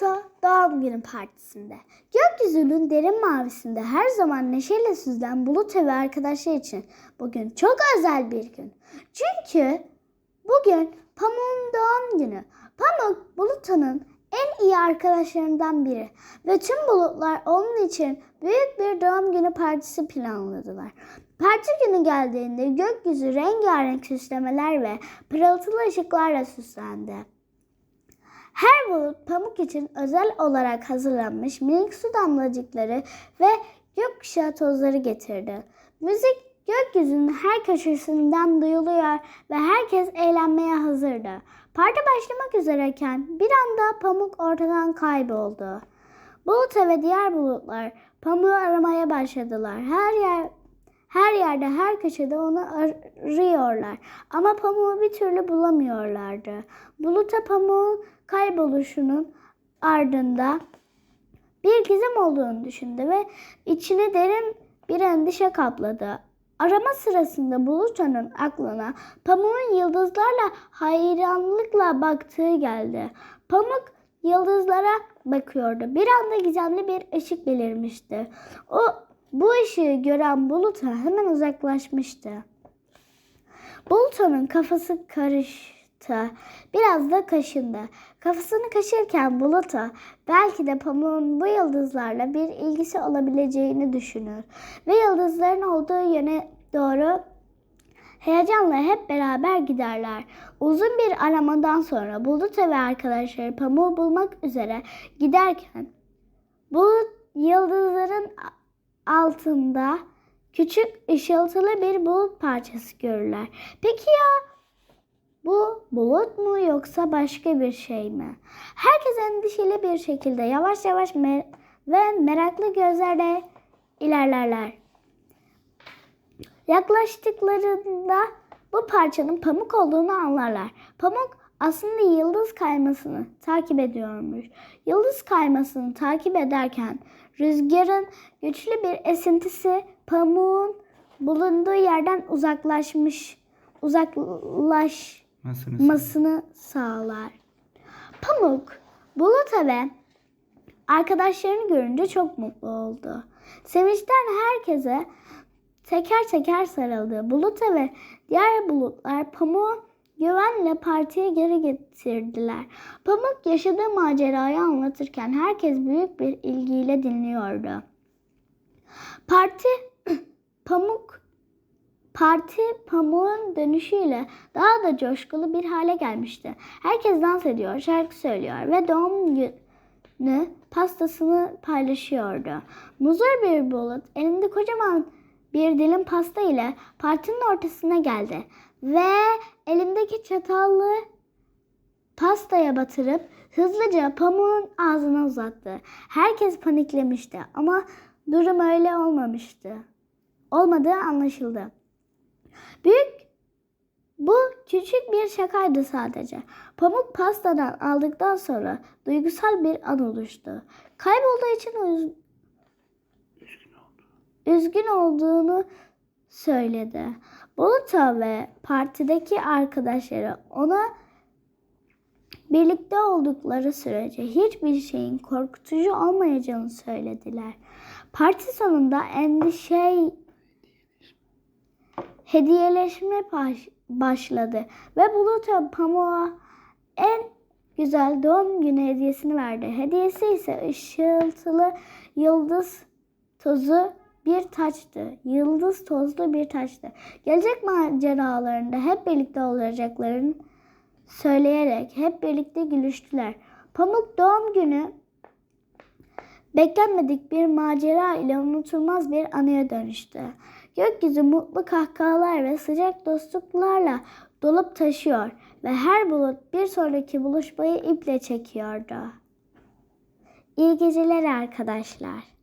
Bulut'a doğum günü partisinde. Gökyüzünün derin mavisinde her zaman neşeyle süzülen Bulut ve arkadaşlar için bugün çok özel bir gün. Çünkü bugün Pamuk'un doğum günü. Pamuk Bulut'un en iyi arkadaşlarından biri ve tüm bulutlar onun için büyük bir doğum günü partisi planladılar. Parti günü geldiğinde gökyüzü rengarenk süslemeler ve pırıltılı ışıklarla süslendi. Her bulut pamuk için özel olarak hazırlanmış minik su damlacıkları ve gökkuşağı tozları getirdi. Müzik gökyüzünün her köşesinden duyuluyor ve herkes eğlenmeye hazırdı. Parti başlamak üzereyken bir anda pamuk ortadan kayboldu. Bulut ve diğer bulutlar pamuğu aramaya başladılar. Her yer her yerde, her köşede onu arıyorlar. Ama pamuğu bir türlü bulamıyorlardı. Buluta pamuğun kayboluşunun ardında bir gizem olduğunu düşündü ve içine derin bir endişe kapladı. Arama sırasında Buluta'nın aklına pamuğun yıldızlarla hayranlıkla baktığı geldi. Pamuk yıldızlara bakıyordu. Bir anda gizemli bir ışık belirmişti. O bu ışığı gören Bulut'a hemen uzaklaşmıştı. Bulut'un kafası karıştı. Biraz da kaşındı. Kafasını kaşırken Bulut'a belki de pamuğun bu yıldızlarla bir ilgisi olabileceğini düşünür. Ve yıldızların olduğu yöne doğru heyecanla hep beraber giderler. Uzun bir aramadan sonra Bulut ve arkadaşları pamuğu bulmak üzere giderken Bulut yıldızların altında küçük ışıltılı bir bulut parçası görürler. Peki ya bu bulut mu yoksa başka bir şey mi? Herkes endişeli bir şekilde yavaş yavaş me- ve meraklı gözlerle ilerlerler. Yaklaştıklarında bu parçanın pamuk olduğunu anlarlar. Pamuk aslında yıldız kaymasını takip ediyormuş. Yıldız kaymasını takip ederken rüzgarın güçlü bir esintisi pamuğun bulunduğu yerden uzaklaşmış, uzaklaşmasını Masını sağlar. Pamuk, Bulut'a ve arkadaşlarını görünce çok mutlu oldu. Sevinçten herkese teker teker sarıldı. Bulut'a ve diğer bulutlar Pamuk'u güvenle partiye geri getirdiler. Pamuk yaşadığı macerayı anlatırken herkes büyük bir ilgiyle dinliyordu. Parti Pamuk Parti pamuğun dönüşüyle daha da coşkulu bir hale gelmişti. Herkes dans ediyor, şarkı söylüyor ve doğum günü pastasını paylaşıyordu. Muzur bir bulut elinde kocaman bir dilim pasta ile partinin ortasına geldi ve elindeki çatallı pastaya batırıp hızlıca pamuğun ağzına uzattı. Herkes paniklemişti ama durum öyle olmamıştı. Olmadığı anlaşıldı. Büyük bu küçük bir şakaydı sadece. Pamuk pastadan aldıktan sonra duygusal bir an oluştu. Kaybolduğu için üzgün olduğunu söyledi. Buluta ve partideki arkadaşları ona birlikte oldukları sürece hiçbir şeyin korkutucu olmayacağını söylediler. Parti sonunda endişe hediyeleşme baş- başladı ve Bulut'a pamuğa en güzel doğum günü hediyesini verdi. Hediyesi ise ışıltılı yıldız tozu bir taçtı. Yıldız tozlu bir taçtı. Gelecek maceralarında hep birlikte olacaklarını söyleyerek hep birlikte gülüştüler. Pamuk doğum günü beklenmedik bir macera ile unutulmaz bir anıya dönüştü. Gökyüzü mutlu kahkahalar ve sıcak dostluklarla dolup taşıyor ve her bulut bir sonraki buluşmayı iple çekiyordu. İyi geceler arkadaşlar.